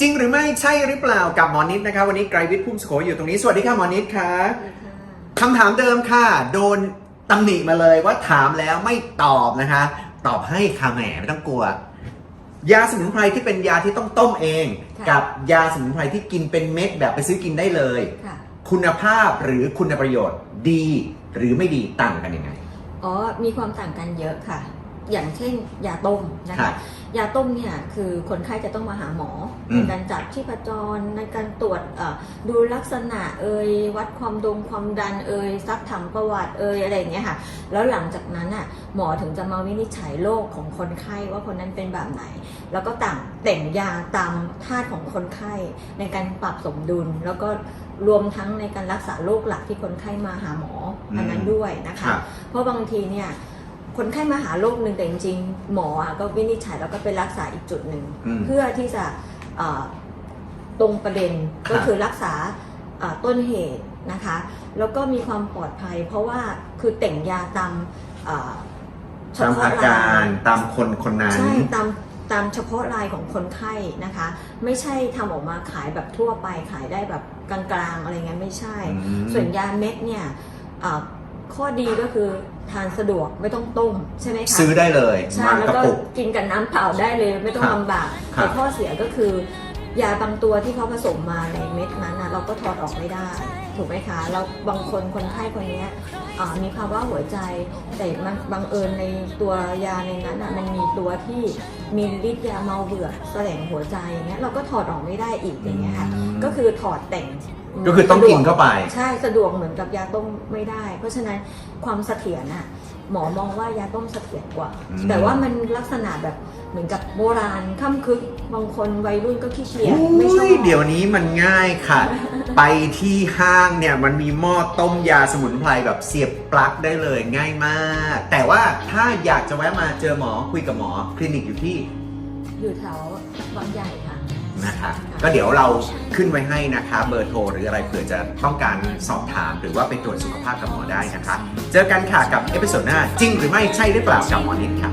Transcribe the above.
จริงหรือไม่ใช่หรือเปล่ากับหมอนิดนะคะวันนี้ไกรวิทย์พุ่มสุโขอยู่ตรงนี้ สวัสดีค่ะหมอนิดค่ะคำถามเดิมค่ะ โดนตำหนิมาเลยว่าถามแล้วไม่ตอบนะคะ ตอบให้ค่ะแหมไม่ต้องกลัว ยาสมุนไพรที่เป็นยาที่ต้องต้มเอง ค่ะกับยาสมุนไพรที่กินเป็นเม็ดแบบไปซื้อกินได้เลย ค่ะ คุณภาพหรือคุณประโยชน์ดี หรือไม่ดีต่างกันยังไง อ๋อ มีความต่างกันเยอะค่ะ อย่างเช่นยาต้มนะครัคะบ ยาต้มเนี่ยคือคนไข้จะต้องมาหาหมออมในการจับชีพจรในการตรวจเอ่อดูลักษณะเอ่ยวัดความดงความดันเอ่ยซักถามประวัติเอ่ยอะไรอย่างเงี้ยค่ะ แล้วหลังจากนั้นอะหมอถึงจะมาวินิจฉัยโรคของคนไข้ว่าคนนั้นเป็นแบบไหน แล้วก็ต่างแต่งยาตามธาตุของคนไข้ในการปรับสมดุล แล้วก็รวมทั้งในการรักษาโรคหลักที่คนไข้มาหาหมออันนั้นด้วยนะคะครับ เพราะบางทีเนี่ย คนไข้มาหาโรคหนึ่งแต่จริงๆ หมออะก็วินิจฉัยแล้วก็ไปรักษาอีกจุดหนึ่ง อืม เพื่อที่จะเอ่อตรงประเด็นครับ ก็คือรักษาเอ่อต้นเหตุนะคะ แล้วก็มีความปลอดภัย เพราะว่าคือแต่งยาตามเอ่อเฉตามพาะอาการยตามคนคนนั้น ใช่ตามตามเฉพาะรายของคนไข้นะคะ ไม่ใช่ทำออกมาขายแบบทั่วไปขายได้แบบกลางๆ อะไรเงี้ยไม่ใช่ อืม ส่วนยาเม็ดเนี่ยอ่า ข้อดีก็คือทานสะดวกไม่ต้องต้มใช่ไหมคะซื้อได้เลยใช่มาแล้วกระก็ปุก กินกับน้ำเปล่าได้เลยไม่ต้องครับลำบากครับ แต่ข้อเสียก็คือยาบางตัวที่เขาผสมมาในเม็ดนั้นนะเราก็ถอดออกไม่ได้ ถูกไหมคะเราบางคนคนไข้คนเนี้ยอ่ามีภาวะหัวใจ แต่มันบังเอิญในตัวยาในนั้นอะมันมีตัวที่มีฤทธิ์ยาเมาเบื่อแสลงหัวใจอย่างเงี้ยเราก็ถอดออกไม่ได้อีกอย่างเงี้ยค่ะอืมก็คือถอดแต่ง ก็คือต้องกินเข้าไป ใช่สะดวกเหมือนกับยาต้มไม่ได้ เพราะฉะนั้นความเสถียรน่ะหมอมองว่ายาต้มเสถียรกว่า อืมแต่ว่ามันลักษณะแบบเหมือนกับโบราณค่ำคึกบางคนวัยรุ่นก็ขี้เกียจไม่ชออุ้บยเดี๋ยวนี้มันง่ายค่ะ ไปที่ห้างเนี่ยมันมีหม้อต้มยาสมุนไพรแบบเสียบปลั๊กได้เลยง่ายมาก แต่ว่าถ้าอยากจะแวะมาเจอหมอคุยกับหมอ คลินิกอยู่ที่ อยู่แถวบางใหญ่ค่ะ นะคะก็เดี๋ยวเราขึ้นไว้ให้นะคะเบอร์โทรหรืออะไรเผื่อจะต้องการสอบถามหรือว่าไปตรวจสุขภาพกับหมอได้นะคะ เจอกันค่ะกับเอพิโซดหน้าจริงหรือไม่ใช่หรือเปล่ากับหมอนิดค่ะ